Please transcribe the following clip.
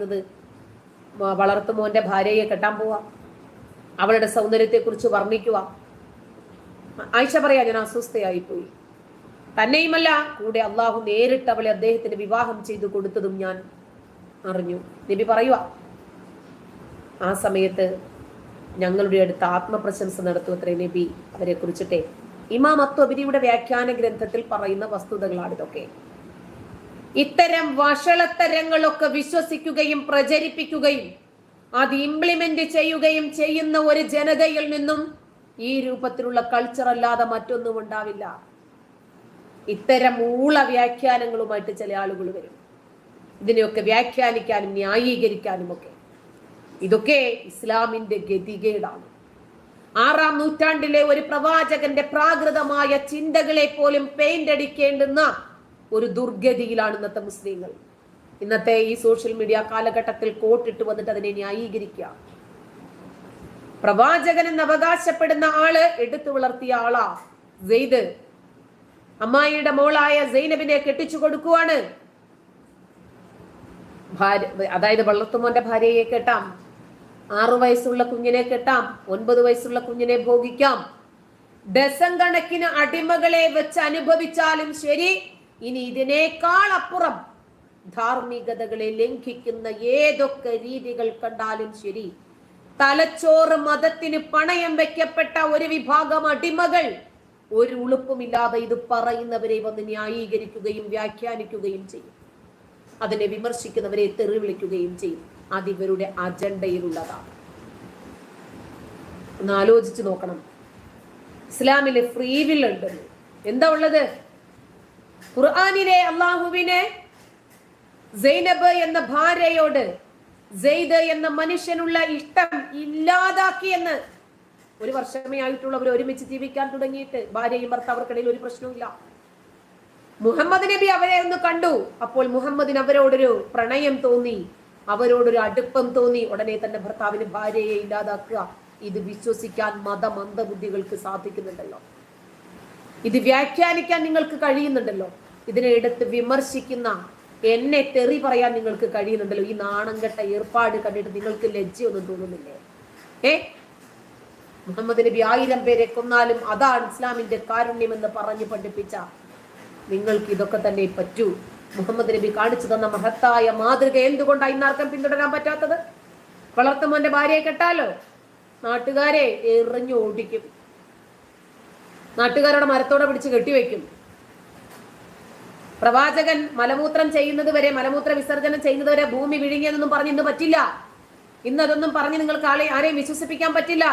പറയുന്നത് വളർത്തു മോന്റെ ഭാര്യയെ കെട്ടാൻ പോവാ. അവളുടെ സൗന്ദര്യത്തെക്കുറിച്ച് വർണിക്കുക ആയിഷ പറയാ ഞാൻ അസ്വസ്ഥയായി പോയി തന്നെയുമല്ല കൂടെ അള്ളാഹു നേരിട്ട് അവളെ അദ്ദേഹത്തിന് വിവാഹം ചെയ്തു കൊടുത്തതും ഞാൻ അറിഞ്ഞു. നബി പറയുക ആ സമയത്ത് ഞങ്ങളുടെ അടുത്ത് ആത്മപ്രശംസ നടത്തും അത്രേ നബി. അവരെ കുറിച്ചിട്ടേ ഇമാം അത്വബിരിയുടെ വ്യാഖ്യാന ഗ്രന്ഥത്തിൽ പറയുന്ന വസ്തുതകളാണ് ഇതൊക്കെ ഇത്തരം വഷളത്തരങ്ങളൊക്കെ വിശ്വസിക്കുകയും പ്രചരിപ്പിക്കുകയും അത് ഇംപ്ലിമെന്റ് ചെയ്യുകയും ചെയ്യുന്ന ഒരു ജനതയിൽ നിന്നും ഈ രൂപത്തിലുള്ള കൾച്ചർ അല്ലാതെ മറ്റൊന്നും ഉണ്ടാവില്ല. ഇത്തരം ഊള വ്യാഖ്യാനങ്ങളുമായിട്ട് ചില ആളുകൾ വരും. ഇതിനെയൊക്കെ വ്യാഖ്യാനിക്കാനും ന്യായീകരിക്കാനും ഒക്കെ. ഇതൊക്കെ ഇസ്ലാമിന്റെ ഗതികേടാണ്. ആറാം നൂറ്റാണ്ടിലെ ഒരു പ്രവാചകന്റെ പ്രാകൃതമായ ചിന്തകളെ പോലും പെയിന്റ് അടിക്കേണ്ടുന്ന ഒരു ദുർഗതിയിലാണ് ഇന്നത്തെ മുസ്ലിങ്ങൾ. ഇന്നത്തെ ഈ സോഷ്യൽ മീഡിയ കാലഘട്ടത്തിൽ കോട്ടിട്ട് വന്നിട്ട് അതിനെ ന്യായീകരിക്കുക. പ്രവാചകൻ എന്ന് അവകാശപ്പെടുന്ന ആൾ എടുത്തു വളർത്തിയ ആളാ ജെയ്ദ് അമ്മായിയുടെ മോളായ സൈനബിനെ കെട്ടിച്ചു കൊടുക്കുവാണ്. ഭാര്യ അതായത് വളർത്തുമോന്റെ ഭാര്യയെ കെട്ടാം. ആറു വയസ്സുള്ള കുഞ്ഞിനെ കെട്ടാം. ഒൻപത് വയസ്സുള്ള കുഞ്ഞിനെ ഭോഗിക്കാം. ഡസൻ കണക്കിന് അടിമകളെ വെച്ച് അനുഭവിച്ചാലും ശരി ഇനി ഇതിനേക്കാൾ അപ്പുറം ധാർമ്മികതകളെ ലംഘിക്കുന്ന ഏതൊക്കെ രീതികൾ കണ്ടാലും ശരി. തലച്ചോറ് മതത്തിന് പണയം വെക്കപ്പെട്ട ഒരു വിഭാഗം അടിമകൾ ഒരു ഉളുപ്പുമില്ലാതെ ഇത് പറയുന്നവരെ വന്ന് ന്യായീകരിക്കുകയും വ്യാഖ്യാനിക്കുകയും ചെയ്യും. അതിനെ വിമർശിക്കുന്നവരെ തെറി വിളിക്കുകയും ചെയ്യും. അത് ഇവരുടെ അജണ്ടയിലുള്ളതാണ്. ഒന്ന് ആലോചിച്ചു നോക്കണം. ഇസ്ലാമിലെ ഫ്രീ വിൽ എന്താ ഉള്ളത്? ഖുർആാനിലെ അള്ളാഹുവിനെ സൈനബ് എന്ന ഭാര്യയോട് സെയ്ദ് എന്ന മനുഷ്യനുള്ള ഇഷ്ടം ഇല്ലാതാക്കി എന്ന് ഒരു വർഷമേ ആയിട്ടുള്ളവർ ഒരുമിച്ച് ജീവിക്കാൻ തുടങ്ങിയിട്ട്. ഭാര്യയും ഭർത്താവർക്കിടയിൽ ഒരു പ്രശ്നവുമില്ല. മുഹമ്മദ് നബി അവരെ ഒന്ന് കണ്ടു. അപ്പോൾ മുഹമ്മദിന് അവരോടൊരു പ്രണയം തോന്നി. അവരോടൊരു അടുപ്പം തോന്നി. ഉടനെ തന്നെ ഭർത്താവിന് ഭാര്യയെ ഇല്ലാതാക്കുക. ഇത് വിശ്വസിക്കാൻ മതമന്ദബുദ്ധികൾക്ക് സാധിക്കുന്നുണ്ടല്ലോ. ഇത് വ്യാഖ്യാനിക്കാൻ നിങ്ങൾക്ക് കഴിയുന്നുണ്ടല്ലോ. ഇതിനെ എടുത്ത് വിമർശിക്കുന്ന എന്നെ തെറി പറയാൻ നിങ്ങൾക്ക് കഴിയുന്നുണ്ടല്ലോ. ഈ നാണംകെട്ട ഏർപ്പാട് കണ്ടിട്ട് നിങ്ങൾക്ക് ലജ്ജയൊന്നും തോന്നുന്നില്ലേ? ഏ? മുഹമ്മദ് നബി ആയിരം പേരെ കൊന്നാലും അതാണ് ഇസ്ലാമിന്റെ കാരുണ്യമെന്ന് പറഞ്ഞു പഠിപ്പിച്ച നിങ്ങൾക്ക് ഇതൊക്കെ തന്നെ പറ്റൂ. മുഹമ്മദ് നബി കാണിച്ചു തന്ന മഹത്തായ മാതൃക എന്തുകൊണ്ടാണ് ഇന്നാർക്കും പിന്തുടരാൻ പറ്റാത്തത്? വളർത്തുമോന്റെ ഭാര്യയെ കെട്ടാലോ? നാട്ടുകാരെ എറിഞ്ഞു ഓടിക്കും. നാട്ടുകാരുടെ മരത്തോടെ പിടിച്ച് കെട്ടിവെക്കും. പ്രവാചകൻ മലമൂത്രം ചെയ്യുന്നത് വരെ മലമൂത്ര വിസർജനം ചെയ്യുന്നത് വരെ ഭൂമി വിഴുങ്ങിയതൊന്നും പറഞ്ഞ് ഇന്ന് പറ്റില്ല. ഇന്നതൊന്നും പറഞ്ഞ് നിങ്ങൾക്ക് ആളെ ആരെയും വിശ്വസിപ്പിക്കാൻ പറ്റില്ല.